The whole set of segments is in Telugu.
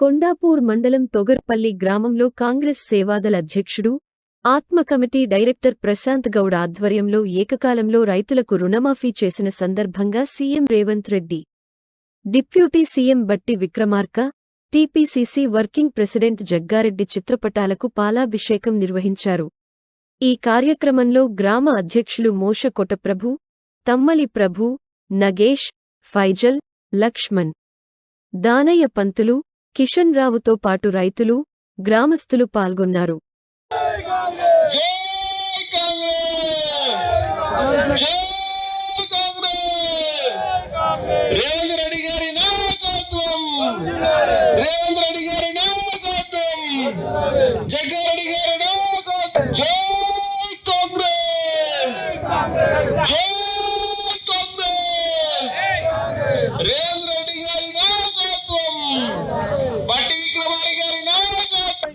కొండాపూర్ మండలం తొగర్పల్లి గ్రామంలో కాంగ్రెస్ సేవాదల అధ్యక్షుడు ఆత్మ కమిటీ డైరెక్టర్ ప్రశాంత్ గౌడ్ ఆధ్వర్యంలో ఏకకాలంలో రైతులకు రుణమాఫీ చేసిన సందర్భంగా CM Revanth Reddy deputy CM Bhatti Vikramarka TPCC working president Jaggareddy చిత్రపటాలకు పాలాభిషేకం నిర్వహించారు. ఈ కార్యక్రమంలో గ్రామ అధ్యక్షులు మోష కొటప్రభు తమ్మలి ప్రభు నగేష్ ఫైజల్ లక్ష్మణ్ దానయ్య పంతులు కిషన్ రావుతో పాటు రైతులు గ్రామస్తులు పాల్గొన్నారు. రేవంత్ రెడ్డి గారి నాయకత్వం! రేవంత్ రెడ్డి గారి నాయకత్వం జై కాంగ్రెస్ జై కాంగ్రెస్ రేవంత్ రెడ్డి గారి నాయకత్వం బట్టి విక్రమారి గారి నాయకత్వం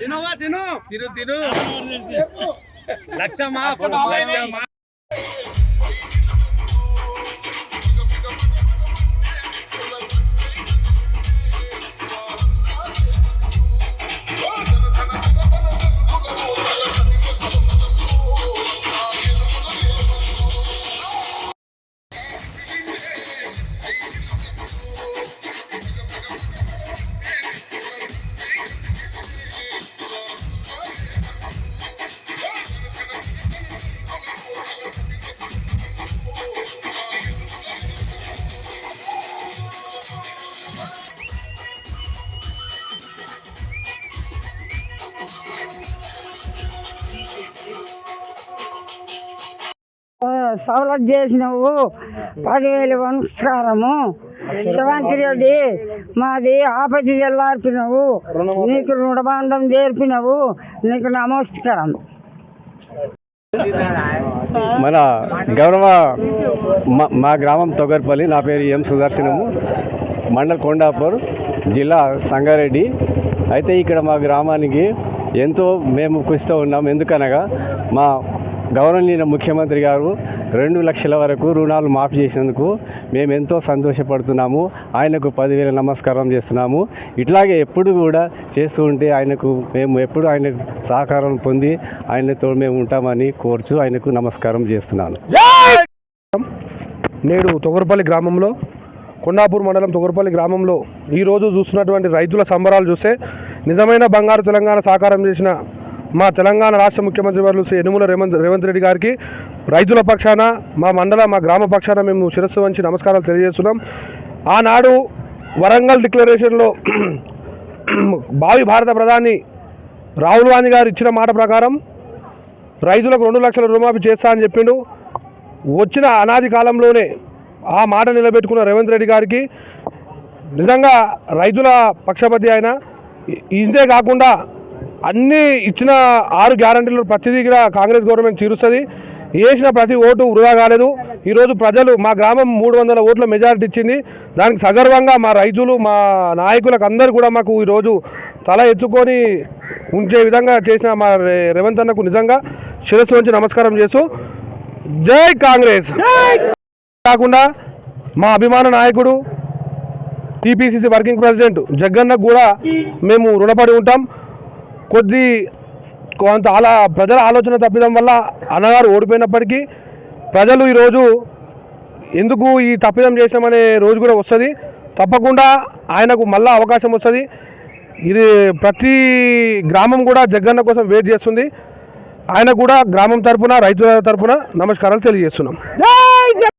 తిను తిను. తిను లక్షమా సవలత్ చేసినవు. పదివేలు నమస్కారము శివంతి రెడ్డి మాది ఆపతి తెల్లార్పినవు నీకు రుణబంధం చేర్పినవు. నీకు నమస్కారం. మన గౌరవ మా- మా గ్రామం తొగర్పల్లి. నా పేరు ఎం సుదర్శనము. మండల్ కొండాపూర్ జిల్లా సంగారెడ్డి. అయితే ఇక్కడ మా గ్రామానికి ఎంతో మేము కృషితో ఉన్నాం. ఎందుకనగా మా గౌరవనీయ ముఖ్యమంత్రి గారు రెండు లక్షల వరకు రుణాలు మాఫీ చేసినందుకు మేము ఎంతో సంతోషపడుతున్నాము. ఆయనకు పదివేల నమస్కారం చేస్తున్నాము. ఇట్లాగే ఎప్పుడు కూడా చేస్తూ ఉంటే ఆయనకు మేము ఎప్పుడు ఆయన సహకారం పొంది ఆయనతో మేము ఉంటామని కోరుచు ఆయనకు నమస్కారం చేస్తున్నాను. నేడు తొగరపల్లి గ్రామంలో కొండాపూర్ మండలం తొగరపల్లి గ్రామంలో ఈరోజు చూస్తున్నటువంటి రైతుల సంబరాలు చూస్తే నిజమైన బంగారు తెలంగాణ సాకారం చేసిన మా తెలంగాణ రాష్ట్ర ముఖ్యమంత్రి వర్లు శ్రీ యనుమల రేవంత్ రేవంత్ రెడ్డి గారికి రైతుల పక్షాన మా మండల మా గ్రామ పక్షాన మేము శిరస్సు వంచి నమస్కారాలు తెలియజేస్తున్నాం. ఆనాడు వరంగల్ డిక్లరేషన్లో భావి భారత ప్రధాని రాహుల్ గాంధీ గారు ఇచ్చిన మాట ప్రకారం రైతులకు రెండు లక్షల రుణమాఫీ చేస్తా అని చెప్పిండు. వచ్చిన అనాది కాలంలోనే ఆ మాట నిలబెట్టుకున్న రేవంత్ రెడ్డి గారికి నిజంగా రైతుల పక్షపతి ఆయన. ఇదే కాకుండా అన్ని ఇచ్చిన ఆరు గ్యారంటీలు ప్రతిదీ కూడా కాంగ్రెస్ గవర్నమెంట్ తీరుస్తుంది. వేసిన ప్రతి ఓటు వృధా కాలేదు. ఈరోజు ప్రజలు మా గ్రామం మూడు వందల ఓట్ల మెజారిటీ ఇచ్చింది. దానికి సగర్వంగా మా రైతులు మా నాయకులకు అందరూ కూడా మాకు ఈరోజు తల ఎత్తుకొని ఉంచే విధంగా చేసిన మా రేవంత్ అన్నకు నిజంగా శిరస్సు వంచి నమస్కారం చేస్తూ జై కాంగ్రెస్. కాకుండా మా అభిమాన నాయకుడు టీపీసీసీ వర్కింగ్ ప్రెసిడెంట్ జగన్నకు కూడా మేము రుణపడి ఉంటాం. కొద్ది కొంత అలా ప్రజల ఆలోచన తప్పిదం వల్ల అన్నగారు ఓడిపోయినప్పటికీ ప్రజలు ఈరోజు ఎందుకు ఈ తప్పిదం చేసామనే రోజు కూడా వస్తుంది. తప్పకుండా ఆయనకు మళ్ళా అవకాశం వస్తుంది. ఇది ప్రతి గ్రామం కూడా జగన్న కోసం వెయిట్ చేస్తుంది. ఆయన కూడా గ్రామం తరపున రైతుల తరపున నమస్కారాలు తెలియజేస్తున్నాం.